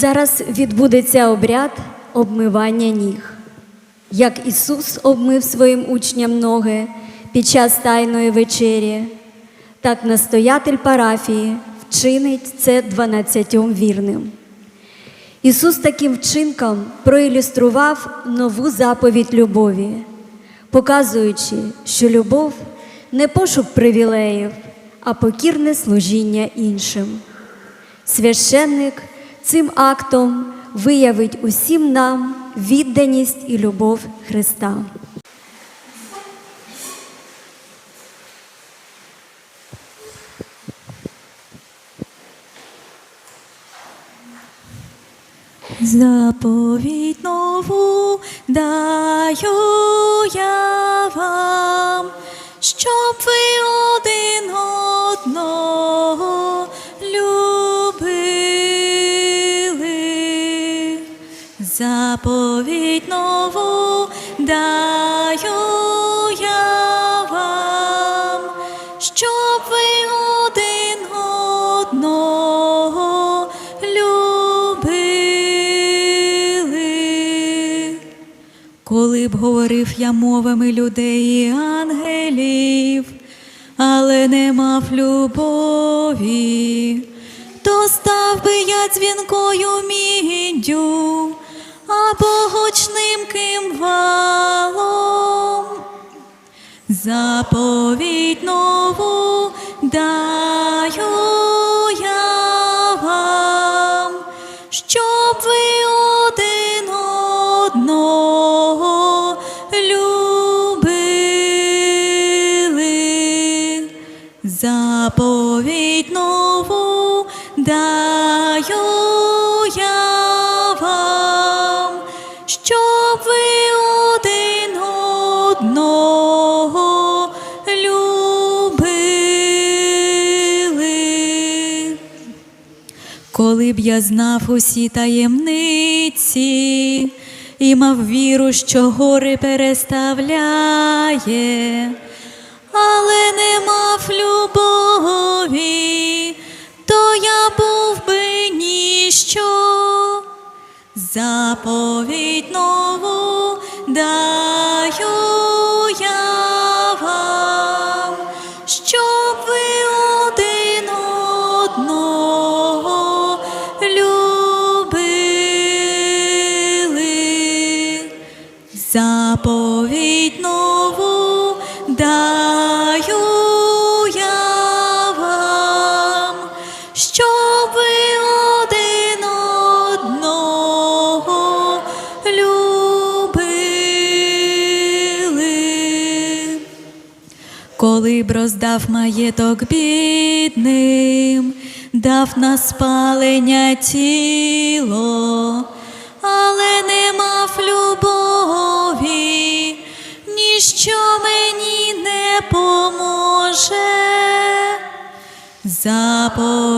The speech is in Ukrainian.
Зараз відбудеться обряд обмивання ніг. Як Ісус обмив своїм учням ноги під час тайної вечері, так настоятель парафії вчинить це дванадцятьом вірним. Ісус таким вчинком проілюстрував нову заповідь любові, показуючи, що любов не пошук привілеїв, а покірне служіння іншим. Священник цим актом виявить усім нам відданість і любов Христа. Заповідь нову даю я вам, щоб ви Заповідь нову даю я вам, щоб ви один одного любили. Коли б говорив я мовами людей і ангелів, але не мав любові, то став би я дзвінкою міддю або гучним кимвалом. Заповідь нову даю я вам, щоб ви один одного любили. Заповідь нову даю щоб ви один одного любили. Коли б я знав усі таємниці і мав віру, що гори переставляє, але не мав любові, Заповідь нову даю я вам, щоб ви один одного любили. Заповідь нову Коли б роздав маєток бідним, дав на спалення тіло, але не мав любові, ніщо мені не поможе. Даю